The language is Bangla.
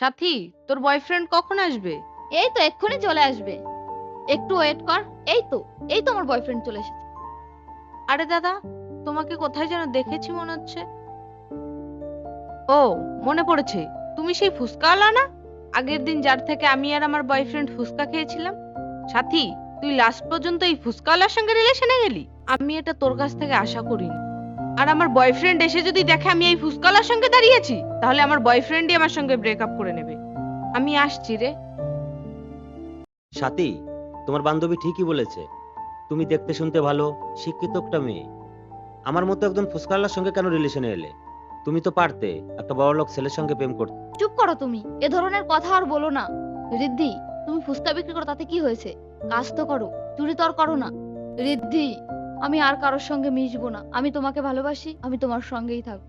সাথী তোর বয়ফ্রেন্ড কখন আসবে? এই তো এক্ষুনি চলে আসবে। একটু ওয়েট কর এই তো এই তো আমার বয়ফ্রেন্ড চলে এসেছে। আরে দাদা তোমাকে কোথায় যেন দেখেছি মনে হচ্ছে। ও মনে পড়েছে তুমি সেই ফুচকাওয়ালা না? আগের দিন যার থেকে আমি আর আমার বয়ফ্রেন্ড ফুচকা খেয়েছিলাম। সাথী তুই লাস্ট পর্যন্ত এই ফুচকাওয়ালার সঙ্গে রিলেশনে গেলি? আমি এটা তোর কাছ থেকে আশা করিনি। আর আমার বয়ফ্রেন্ড এসে যদি দেখে আমি এই ফুচকাওয়ালার সঙ্গে দাঁড়িয়েছি তাহলে আমার বয়ফ্রেন্ডই আমার সঙ্গে ব্রেকআপ করে নেবে। আমি আসছি রে। সাথী তোমার বান্ধবী ঠিকই বলেছে তুমি দেখতে শুনতে ভালো শিক্ষিত একটা মেয়ে। আমার মতো একজন ফুসকাল্লার সঙ্গে কেন রিলেশনে এলে? তুমি তো পারতে একটা বড় লোক ছেলের সঙ্গে প্রেম করতে। চুপ করো তুমি এ ধরনের কথা আর বলো না। রিদ্ধি তুমি ফুচকা বিক্রি করো তাতে কি হয়েছে? কাজ তো করো চুরি তো আর করো না। রিদ্ধি আমি আর কারোর সঙ্গে মিশবো না। আমি তোমাকে ভালোবাসি আমি তোমার সঙ্গেই থাকব।